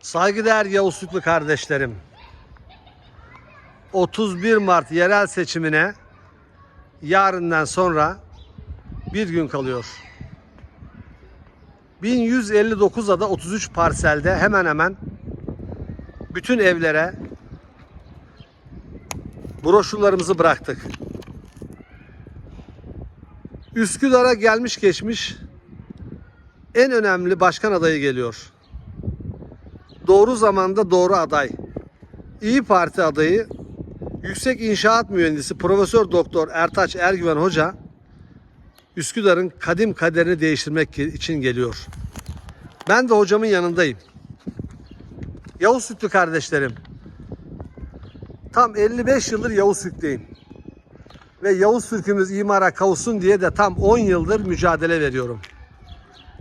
Saygıdeğer Yavuz Sütlü kardeşlerim. 31 Mart yerel seçimine yarından sonra bir gün kalıyor. 1159 ada 33 parselde hemen hemen bütün evlere broşürlerimizi bıraktık. Üsküdar'a gelmiş geçmiş en önemli başkan adayı geliyor. Doğru zamanda doğru aday. İyi Parti adayı Yüksek İnşaat Mühendisi Profesör Doktor Ertaç Ergüven Hoca Üsküdar'ın kadim kaderini değiştirmek için geliyor. Ben de hocamın yanındayım. Yavuz Sütlü kardeşlerim. Tam 55 yıldır Yavuz Sütlüyüm. Ve Yavuz Türk'ümüz imara kavuşsun diye de tam 10 yıldır mücadele veriyorum.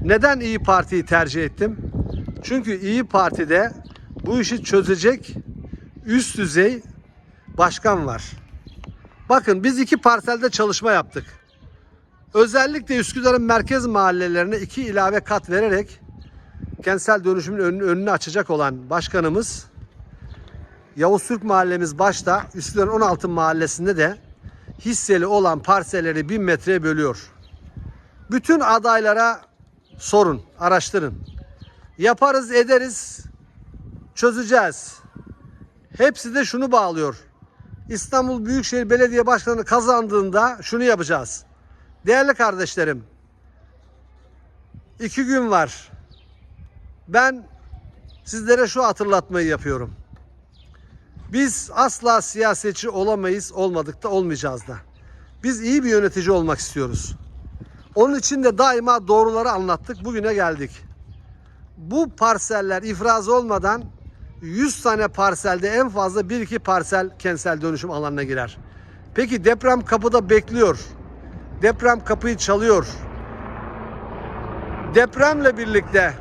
Neden İyi Parti'yi tercih ettim? Çünkü İyi Parti'de bu işi çözecek üst düzey başkan var. Bakın biz iki parselde çalışma yaptık. Özellikle Üsküdar'ın merkez mahallelerine iki ilave kat vererek kentsel dönüşümün önünü, önünü açacak olan başkanımız Yavuz Türk mahallemiz başta Üsküdar'ın 16 mahallesinde de hisseli olan parselleri 1000 metreye bölüyor. Bütün adaylara sorun, araştırın. Yaparız, ederiz, çözeceğiz. Hepsi de şunu bağlıyor. İstanbul Büyükşehir Belediye Başkanı kazandığında şunu yapacağız. Değerli kardeşlerim, iki gün var. Ben sizlere şu hatırlatmayı yapıyorum. Biz asla siyasetçi olamayız, olmadık da olmayacağız da. Biz iyi bir yönetici olmak istiyoruz. Onun için de daima doğruları anlattık. Bugüne geldik. Bu parseller ifraz olmadan 100 tane parselde en fazla 1-2 parsel kentsel dönüşüm alanına girer. Peki deprem kapıda bekliyor. Deprem kapıyı çalıyor. Depremle birlikte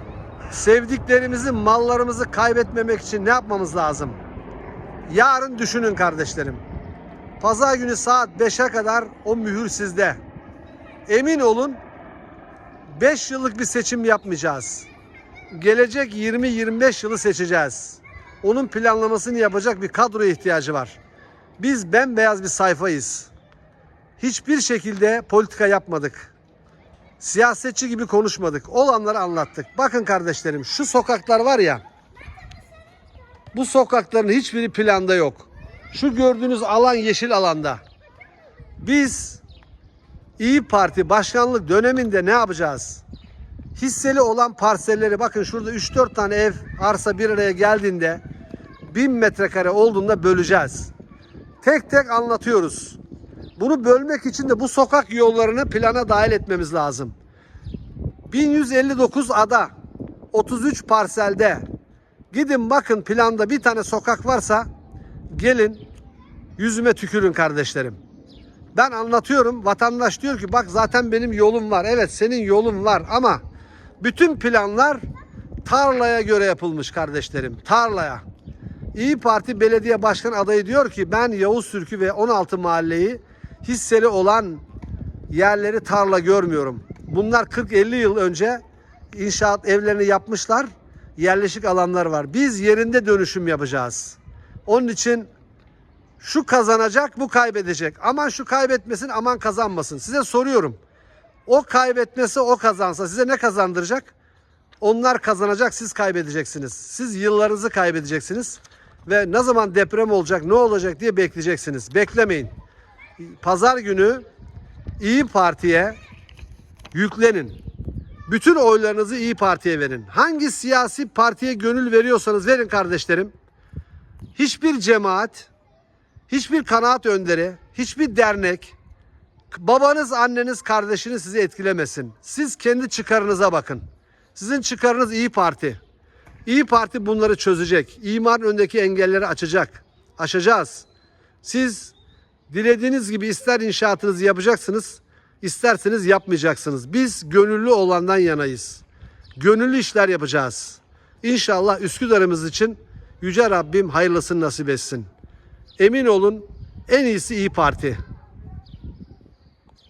sevdiklerimizi, mallarımızı kaybetmemek için ne yapmamız lazım? Yarın düşünün kardeşlerim. Pazar günü saat 5'e kadar o mühür sizde. Emin olun 5 yıllık bir seçim yapmayacağız. Gelecek 20-25 yılı seçeceğiz. Onun planlamasını yapacak bir kadroya ihtiyacı var. Biz bembeyaz bir sayfayız. Hiçbir şekilde politika yapmadık. Siyasetçi gibi konuşmadık. Olanları anlattık. Bakın kardeşlerim şu sokaklar var ya. Bu sokakların hiçbiri planda yok. Şu gördüğünüz alan yeşil alanda. Biz İyi Parti başkanlık döneminde ne yapacağız? Hisseli olan parselleri bakın şurada 3-4 tane ev arsa bir araya geldiğinde 1000 metrekare olduğunda böleceğiz. Tek tek anlatıyoruz. Bunu bölmek için de bu sokak yollarını plana dahil etmemiz lazım. 1159 ada 33 parselde gidin bakın planda bir tane sokak varsa gelin yüzüme tükürün kardeşlerim. Ben anlatıyorum. Vatandaş diyor ki bak zaten benim yolum var. Evet senin yolun var ama bütün planlar tarlaya göre yapılmış kardeşlerim. Tarlaya. İyi Parti Belediye Başkan adayı diyor ki ben Yavuz Türk'ü ve 16 mahalleyi hisseli olan yerleri tarla görmüyorum. Bunlar 40-50 yıl önce inşaat evlerini yapmışlar. Yerleşik alanlar var. Biz yerinde dönüşüm yapacağız. Onun için şu kazanacak, bu kaybedecek. Aman şu kaybetmesin, aman kazanmasın. Size soruyorum. O kaybetmesi, o kazansa size ne kazandıracak? Onlar kazanacak, siz kaybedeceksiniz. Siz yıllarınızı kaybedeceksiniz. Ve ne zaman deprem olacak, ne olacak diye bekleyeceksiniz. Beklemeyin. Pazar günü İyi Parti'ye yüklenin. Bütün oylarınızı İyi Parti'ye verin. Hangi siyasi partiye gönül veriyorsanız verin kardeşlerim. Hiçbir cemaat, hiçbir kanaat önderi, hiçbir dernek, babanız, anneniz, kardeşiniz sizi etkilemesin. Siz kendi çıkarınıza bakın. Sizin çıkarınız İyi Parti. İyi Parti bunları çözecek. İmarın önündeki engelleri açacak. Aşacağız. Siz dilediğiniz gibi ister inşaatınızı yapacaksınız, isterseniz yapmayacaksınız. Biz gönüllü olandan yanayız. Gönüllü işler yapacağız. İnşallah Üsküdar'ımız için Yüce Rabbim hayırlısını nasip etsin. Emin olun en iyisi İyi Parti.